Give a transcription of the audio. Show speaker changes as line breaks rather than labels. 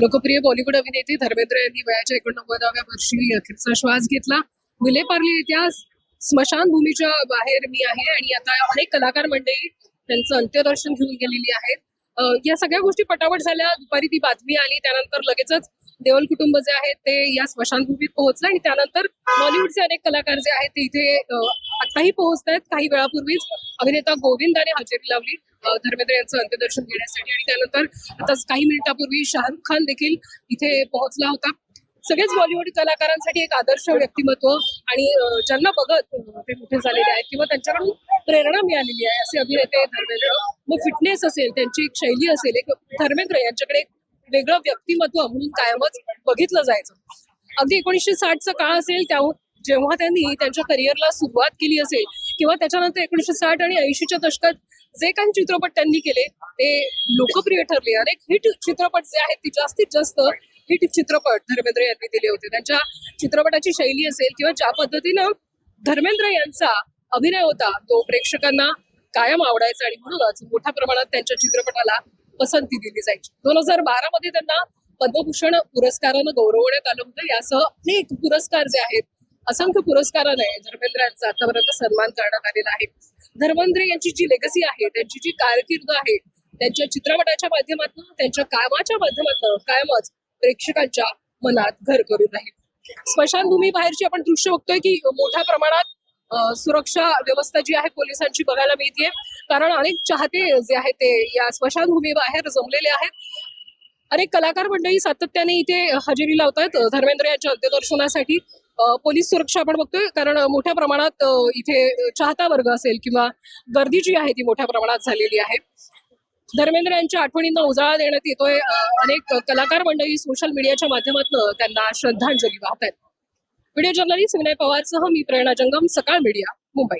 लोकप्रिय बॉलिवूड अभिनेते धर्मेंद्र यांनी वयाच्या एकोणनव्वदाव्या वर्षी अखेरचा श्वास घेतला. विलेपार्ले येत्या स्मशानभूमीच्या बाहेर मी आहे आणि आता अनेक कलाकार मंडळी त्यांचं अंत्यदर्शन घेऊन गेलेली आहेत. या सगळ्या गोष्टी पटापट झाल्या. दुपारी ती बातमी आली. त्यानंतर लगेचच देवल कुटुंब जे आहेत ते या स्मशानभूमीत पोहोचलं आणि त्यानंतर बॉलिवूडचे अनेक कलाकार जे आहेत ते इथे आताही पोहोचत आहेत काही वेळापूर्वीच अभिनेता गोविंदाने हजेरी लावली. धर्मेंद्र यांचं अंत्यदर्शन घेण्यासाठी. आणि त्यानंतर आता काही मिनिटापूर्वी शाहरुख खान देखील इथे पोहोचला होता. सगळेच बॉलिवूड कलाकारांसाठी एक आदर्श व्यक्तिमत्व आणि ज्यांना बघत ते मोठे झालेले आहेत किंवा त्यांच्याकडून प्रेरणा मिळालेली आहे असे अभिनेते धर्मेंद्र मग फिटनेस असेल त्यांची एक शैली असेल एक धर्मेंद्र यांच्याकडे एक वेगळं व्यक्तिमत्व म्हणून कायमच बघितलं जायचं. अगदी एकोणीसशे साठचा काळ असेल त्या जेव्हा त्यांनी त्यांच्या करिअरला सुरुवात केली असेल किंवा त्याच्यानंतर एकोणीसशे साठ आणि ऐंशीच्या दशकात जे काही चित्रपट त्यांनी केले ते लोकप्रिय ठरले. अनेक हिट चित्रपट जे आहेत ते जास्तीत जास्त हिट चित्रपट धर्मेंद्र यांनी दिले होते. त्यांच्या चित्रपटाची शैली असेल किंवा ज्या पद्धतीनं धर्मेंद्र यांचा अभिनय होता तो प्रेक्षकांना कायम आवडायचा आणि म्हणूनच मोठ्या प्रमाणात त्यांच्या चित्रपटाला पसंती दिली जायची. दोन हजार बारा मध्ये त्यांना पद्मभूषण पुरस्कारानं गौरवण्यात आलं होतं. यासह अनेक पुरस्कार जे आहेत असंख्य पुरस्काराने धर्मेंद्र यांचा आतापर्यंत सन्मान करण्यात आलेला आहे. धर्मेंद्र यांची जी लेगसी आहे त्यांची जी कारकीर्द आहे त्यांच्या चित्रपटाच्या माध्यमातून त्यांच्या कामाच्या माध्यमातून कायमच प्रेक्षकांच्या मनात घर करून राहील. स्मशानभूमी बाहेरची आपण दृश्य बघतोय की मोठ्या प्रमाणात सुरक्षा व्यवस्था जी आहे पोलिसांची बघायला मिळते कारण अनेक चाहते जे आहेत ते या स्मशानभूमी बाहेर जमलेले आहेत. अनेक कलाकार मंडळी सातत्याने इथे हजेरी लावतात धर्मेंद्र यांच्या अंत्यदर्शनासाठी पोलीस सुरक्षा आपण बघतोय. कारण मोठ्या प्रमाणात इथे चाहता वर्ग असेल किंवा गर्दी जी आहे ती मोठ्या प्रमाणात झालेली आहे. धर्मेंद्र यांच्या आठवणींना उजाळा देण्यात येतोय. अनेक कलाकार मंडळी सोशल मीडियाच्या माध्यमातून त्यांना श्रद्धांजली वाहत आहेत व्हिडिओ जर्नलिस्ट विनय पवारसह मी प्रेरणा जंगम सकाळ मीडिया मुंबई.